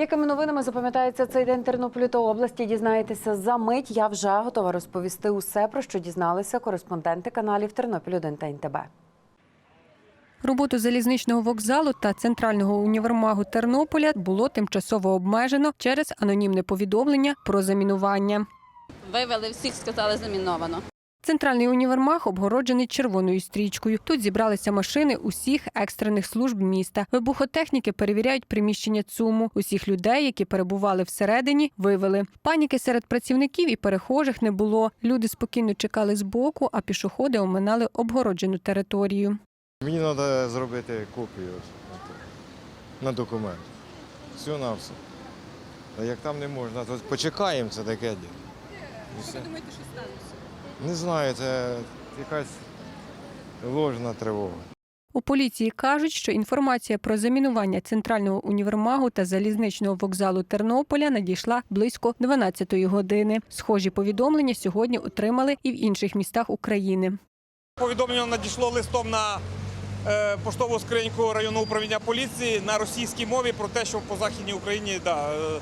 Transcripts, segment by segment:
Якими новинами запам'ятається цей день Тернополю та області? Дізнаєтеся за мить. Я вже готова розповісти усе, про що дізналися кореспонденти каналів Тернопіль 1 та НТБ. Роботу залізничного вокзалу та центрального універмагу Тернополя було тимчасово обмежено через анонімне повідомлення про замінування. Вивели всіх, сказали, заміновано. Центральний універмаг обгороджений червоною стрічкою. Тут зібралися машини усіх екстрених служб міста. Вибухотехніки перевіряють приміщення ЦУМу. Усіх людей, які перебували всередині, вивели. Паніки серед працівників і перехожих не було. Люди спокійно чекали збоку, а пішоходи оминали обгороджену територію. Мені треба зробити копію на документ. Все на все. А як там не можна, то почекаємо це таке діло. І думаєте, що станеться? Не знаю, це якась ложна тривога. У поліції кажуть, що інформація про замінування центрального універмагу та залізничного вокзалу Тернополя надійшла близько 12-ї години. Схожі повідомлення сьогодні отримали і в інших містах України. Повідомлення надійшло листом на поштову скриньку районного управління поліції на російській мові про те, що по західній Україні да, е,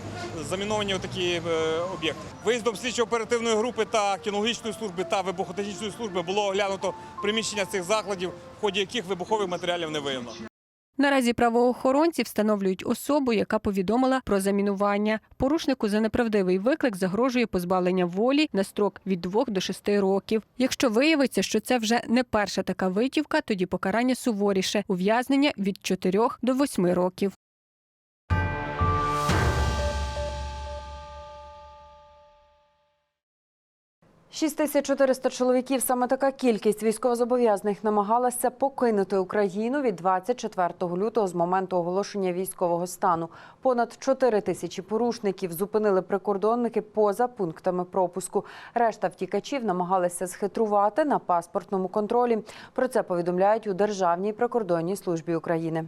заміновані такі е, об'єкти. Виїздом слідчо-оперативної групи та кінологічної служби та вибухотехнічної служби було оглянуто приміщення цих закладів, в ході яких вибухових матеріалів не виявлено. Наразі правоохоронці встановлюють особу, яка повідомила про замінування. Порушнику за неправдивий виклик загрожує позбавлення волі на строк від 2 до 6 років. Якщо виявиться, що це вже не перша така витівка, тоді покарання суворіше ув'язнення від 4 до 8 років. – 6400 чоловіків. Саме така кількість військовозобов'язаних намагалася покинути Україну від 24 лютого з моменту оголошення військового стану. Понад 4 тисячі порушників зупинили прикордонники поза пунктами пропуску. Решта втікачів намагалися схитрувати на паспортному контролі. Про це повідомляють у Державній прикордонній службі України.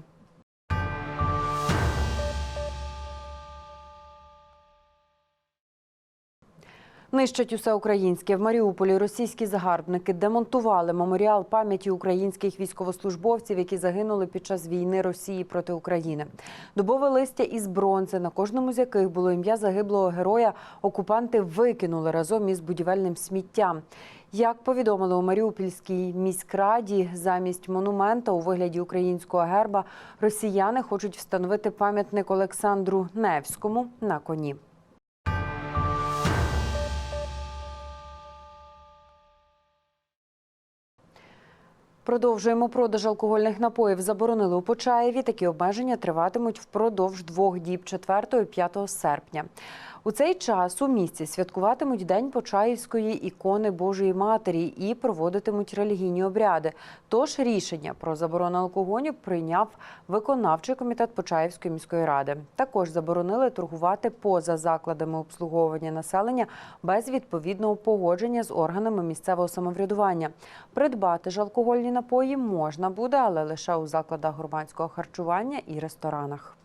Нищать усе українське. В Маріуполі російські загарбники демонтували меморіал пам'яті українських військовослужбовців, які загинули під час війни Росії проти України. Дубове листя із бронзи, на кожному з яких було ім'я загиблого героя, окупанти викинули разом із будівельним сміттям. Як повідомили у Маріупольській міськраді, замість монумента у вигляді українського герба росіяни хочуть встановити пам'ятник Олександру Невському на коні. Продовжуємо продаж алкогольних напоїв. Заборонили у Почаєві. Такі обмеження триватимуть впродовж двох діб 4 і 5 серпня. У цей час у місті святкуватимуть День Почаївської ікони Божої Матері і проводитимуть релігійні обряди. Тож рішення про заборону алкоголю прийняв виконавчий комітет Почаївської міської ради. Також заборонили торгувати поза закладами обслуговування населення без відповідного погодження з органами місцевого самоврядування. Придбати ж алкогольні напої можна буде, але лише у закладах громадського харчування і ресторанах.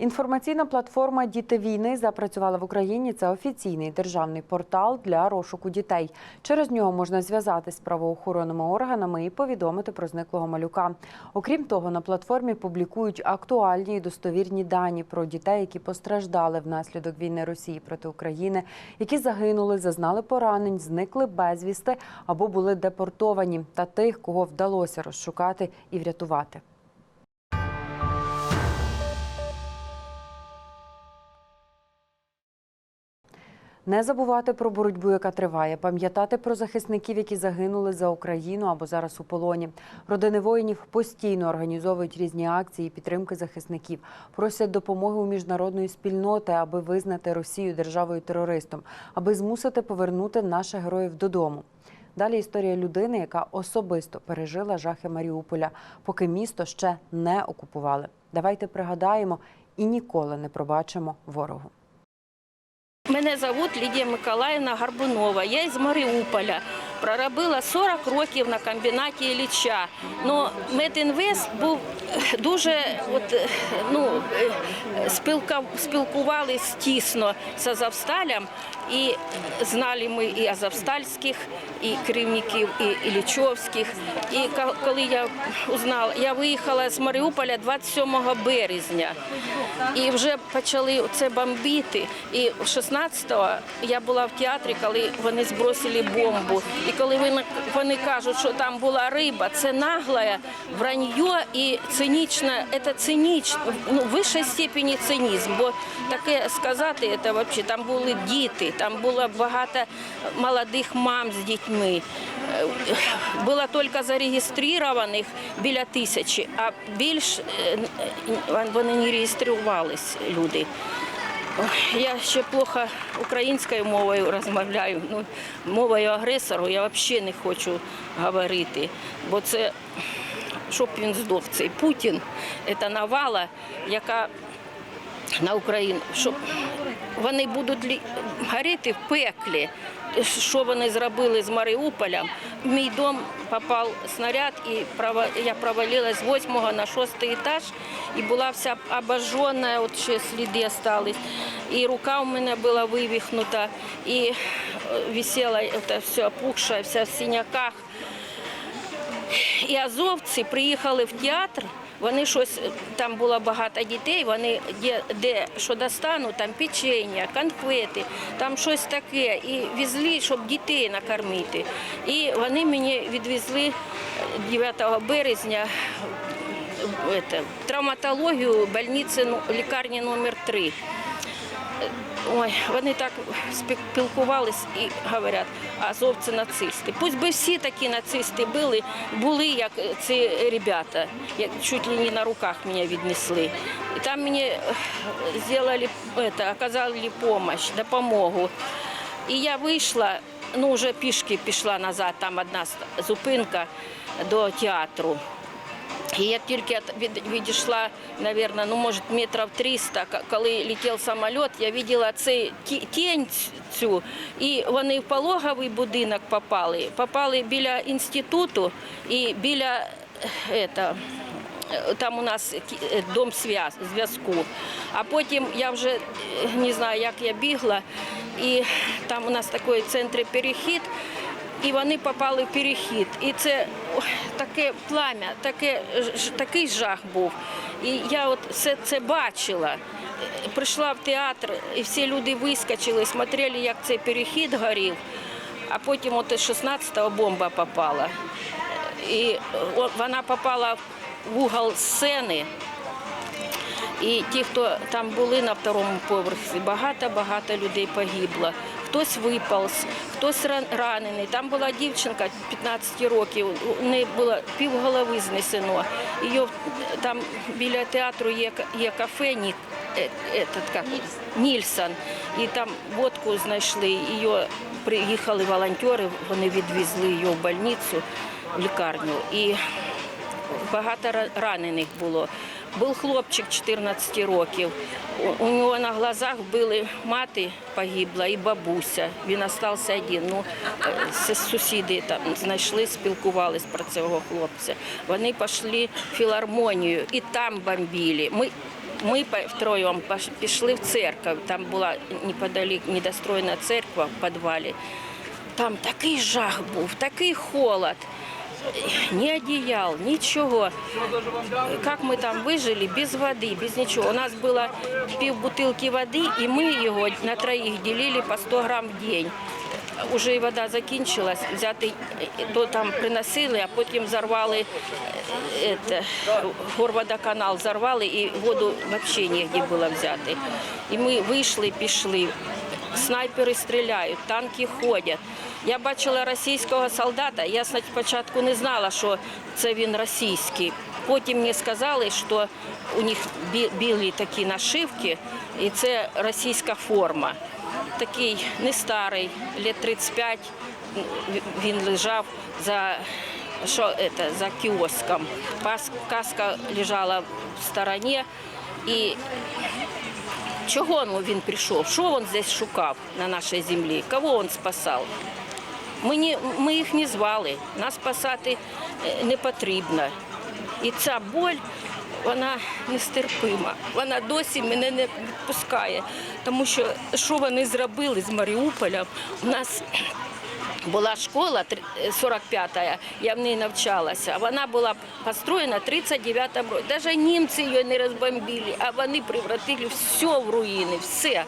Інформаційна платформа Діти війни запрацювала в Україні. Це офіційний державний портал для розшуку дітей. Через нього можна зв'язатись з правоохоронними органами і повідомити про зниклого малюка. Окрім того, на платформі публікують актуальні і достовірні дані про дітей, які постраждали внаслідок війни Росії проти України, які загинули, зазнали поранень, зникли безвісти або були депортовані, та тих, кого вдалося розшукати і врятувати. Не забувати про боротьбу, яка триває, пам'ятати про захисників, які загинули за Україну або зараз у полоні. Родини воїнів постійно організовують різні акції підтримки захисників, просять допомоги у міжнародної спільноти, аби визнати Росію державою терористом, аби змусити повернути наших героїв додому. Далі історія людини, яка особисто пережила жахи Маріуполя, поки місто ще не окупували. Давайте пригадаємо і ніколи не пробачимо ворогу. Мене зовут Лідія Миколаївна Гарбунова. Я із Маріуполя. Проробила 40 років на комбінаті Ілліча. Ну, Медінвест був е, дуже от, е, ну, е, спілка, спілкувались тісно з Азовсталем. І знали ми і азовстальських, і керівників, і Іллічовських. І коли я узнала, я виїхала з Маріуполя 27 березня. І вже почали це бомбити. І 16-го я була в театрі, коли вони збросили бомбу. І коли вони, кажуть, що там була риба, це нагле вранье і цинічне, це цинічно, ну, вищій степені цинізм. Бо таке сказати, це взагалі, там були діти, там було багато молодих мам з дітьми. Е, Було тільки зареєстрованих біля тисячі, а більш е, е, вони не реєструвались люди. Я ще плохо українською мовою розмовляю. Ну, мовою агресору я взагалі не хочу говорити, бо це щоб він здох, цей Путін, це навала, яка на Україну, щоб вони будуть горіти в пеклі. Що вони зробили з Маріуполем? Мій дом попав снаряд, і я провалилась з 8 на 6 етаж і була вся обожжена, от ще сліди залишились. І рука у мене була вивихнута, і е, висела це все опухше, вся в синяках. І азовці приїхали в театр. Вони щось там було багато дітей. Вони де, де що достану, там печення, конфети, там щось таке. І везли, щоб дітей накормити. І вони мені відвезли 9 березня в травматологію больниці ну, лікарні номер 3 Ой, вони так спілкувались і говорять, азовці нацисти. Пусть би всі такі нацисти були, були як ці ребята, як чуть ли не на руках мене віднесли. І там мені е, зробили, это, оказали допомогу, допомогу. І я вийшла, ну вже пішки пішла назад, там одна зупинка до театру. І я тільки від- відійшла, мабуть, ну, може, метрів 300, коли летів самоліт, я бачила цей ті- тінь цю, і вони в пологовий будинок попали. Попали біля інституту і біля е, это, е, там у нас е, дом зв'язку. А потім я вже е, не знаю, як я бігла, і там у нас такий центр перехід. І вони попали в перехід. І це таке плам'я, таке, такий жах був. І я от все це бачила. Прийшла в театр, і всі люди вискочили, смотрели, як цей перехід горів, а потім от 16-го бомба попала. І вона попала в угол сцени. І ті, хто там були на второму поверсі, багато-багато людей погибло. Хтось виповз, хтось ранений. Там була дівчинка 15 років, у неї було півголови знесено. Її там біля театру є, є кафе Ні, е, этот, как, Нільсон. І там водку знайшли. Її приїхали волонтери, вони відвезли її в больницю, в лікарню. І багато ранених було. Був хлопчик 14 років. У- нього на глазах били мати погибла і бабуся. Він залишився один. Ну, е, сусіди там знайшли, спілкувались про цього хлопця. Вони пішли в філармонію і там бомбили. Ми ми втроєм пішли в церкву. Там була неподалік недостроєна церква в підвалі. Там такий жах був, такий холод. Ні одеял, нічого. Як ми там вижили без води, без нічого. У нас було пів бутилки води, і ми його на троїх ділили по 100 грам в день. Уже і вода закінчилась, взяти, то там приносили, а потім зарвали е, это, горводоканал, зарвали і воду взагалі негде було взяти. І ми вийшли, пішли. Снайпери стріляють, танки ходять. Я бачила російського солдата. Я спочатку не знала, що це він російський. Потім мені сказали, що у них білі такі нашивки, і це російська форма. Такий не старий, лет 35, він лежав за що это, за кіоском. Каска лежала в стороні. І чого ну, він прийшов? Що він здесь шукав на нашій землі? Кого він спасав? Ми, не, ми їх не звали, нас спасати е, не потрібно. І ця боль, вона нестерпима. Вона досі мене не відпускає. Тому що що вони зробили з Маріуполя, у нас була школа три- 45-я, я в ній навчалася. Вона була построєна в 39-му році. Навіть німці її не розбомбили, а вони превратили все в руїни, все.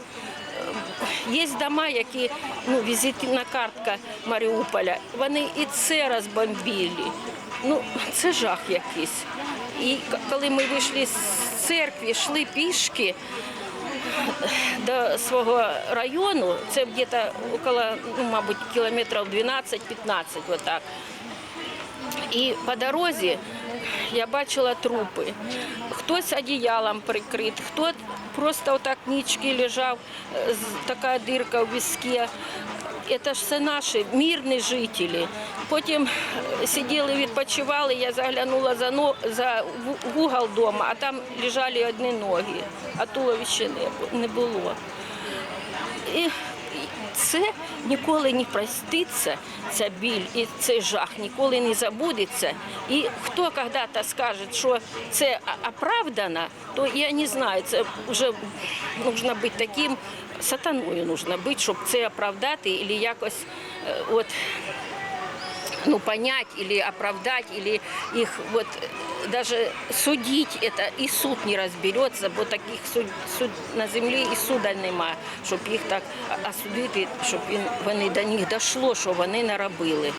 Є дома, які ну, візитна картка Маріуполя. Вони і це розбомбили. Ну, це жах якийсь. І коли ми вийшли з церкви, йшли пішки до свого району, це где-то около, ну, мабуть, кілометрів 12-15, отак. І по дорозі я бачила трупи. Хтось одіялом прикрит, хтось просто отак нічки лежав, е, така дирка в вискі. Це ж все наші мирні жителі. Потім е, сиділи, відпочивали, я заглянула за, но- за в- в угол дому, а там лежали одні ноги, а туловища не було. І це ніколи не проститься, ця біль і цей жах ніколи не забудеться. І хто коли-то скаже, що це оправдано, то я не знаю, це вже потрібно бути таким сатаною, нужно бути, щоб це оправдати, і якось е, от, ну, понять или оправдать, или их вот даже судить это, и суд не разберется, бо таких суд, суд на землі і суда нема, щоб їх так осудити, щоб він, вони до них дошло, що вони наробили.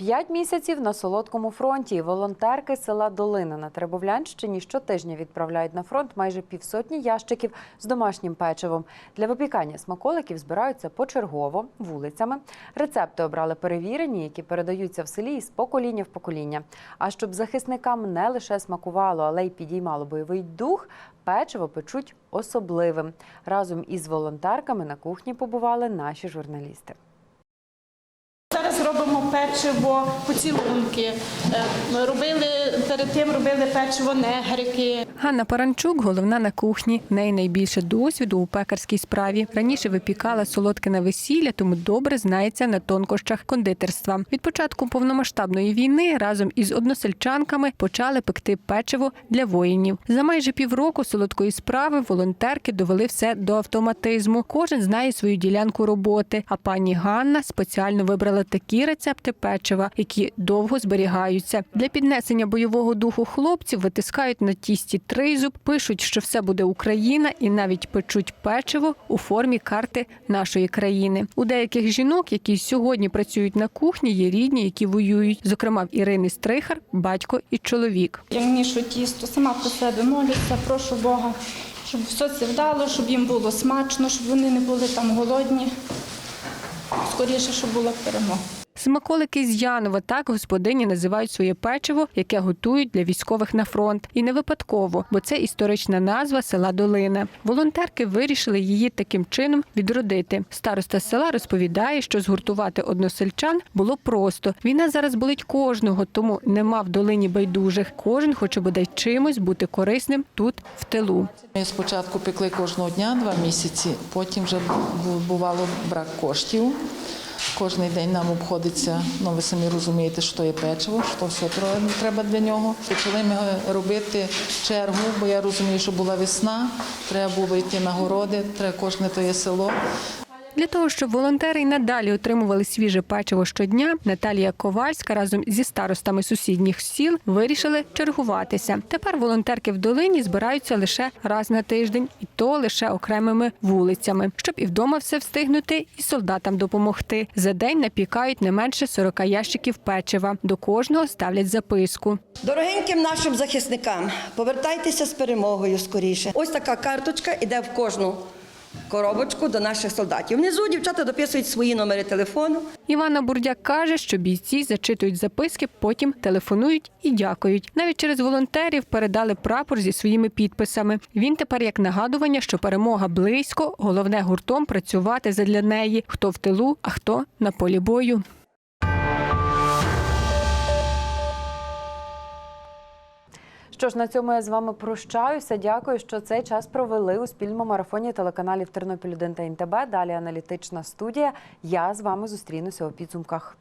П'ять місяців на солодкому фронті. Волонтерки села Долина на Теребовлянщині щотижня відправляють на фронт майже півсотні ящиків з домашнім печивом. Для випікання смаколиків збираються почергово вулицями. Рецепти обрали перевірені, які передаються в селі із покоління в покоління. А щоб захисникам не лише смакувало, але й підіймало бойовий дух, печиво печуть особливим. Разом із волонтерками на кухні побували наші журналісти. Печиво поцілунки. Е, робили перед тим робили печиво негрики. Ганна Паранчук, головна на кухні. В неї найбільше досвіду у пекарській справі. Раніше випікала солодке на весілля, тому добре знається на тонкощах кондитерства. Від початку повномасштабної війни разом із односельчанками почали пекти печиво для воїнів. За майже півроку солодкої справи волонтерки довели все до автоматизму. Кожен знає свою ділянку роботи. А пані Ганна спеціально вибрала такі рецепти печива, які довго зберігаються. Для піднесення бойового духу хлопців витискають на тісті тризуб, пишуть, що все буде Україна, і навіть печуть печиво у формі карти нашої країни. У деяких жінок, які сьогодні працюють на кухні, є рідні, які воюють. Зокрема, в Ірини Стрихар, батько і чоловік. Я мішу тісто, сама про себе молюся, прошу Бога, щоб все це вдало, щоб їм було смачно, щоб вони не були там голодні. Скоріше, щоб була перемога. Смаколики з Янова так господині називають своє печиво, яке готують для військових на фронт. І не випадково, бо це історична назва села Долина. Волонтерки вирішили її таким чином відродити. Староста села розповідає, що згуртувати односельчан було просто. Війна зараз болить кожного, тому нема в долині байдужих. Кожен хоче бодай чимось бути корисним тут, в тилу. Ми спочатку пекли кожного дня два місяці, потім вже бу- бувало брак коштів. Кожний день нам обходиться, ну ви самі розумієте, що є печиво, що все треба для нього. Почали ми робити чергу, бо я розумію, що була весна, треба було йти на городи, треба кожне то є село. Для того, щоб волонтери й надалі отримували свіже печиво щодня, Наталія Ковальська разом зі старостами сусідніх сіл вирішили чергуватися. Тепер волонтерки в долині збираються лише раз на тиждень, і то лише окремими вулицями, щоб і вдома все встигнути, і солдатам допомогти. За день напікають не менше 40 ящиків печива. До кожного ставлять записку. Дорогеньким нашим захисникам, повертайтеся з перемогою скоріше. Ось така карточка іде в кожну коробочку до наших солдатів. Внизу дівчата дописують свої номери телефону. Івана Бурдяк каже, що бійці зачитують записки, потім телефонують і дякують. Навіть через волонтерів передали прапор зі своїми підписами. Він тепер як нагадування, що перемога близько, головне гуртом працювати задля неї. Хто в тилу, а хто на полі бою. Що ж, на цьому я з вами прощаюся. Дякую, що цей час провели у спільному марафоні телеканалів Тернопіль 1 та НТБ. Далі аналітична студія. Я з вами зустрінуся у підсумках.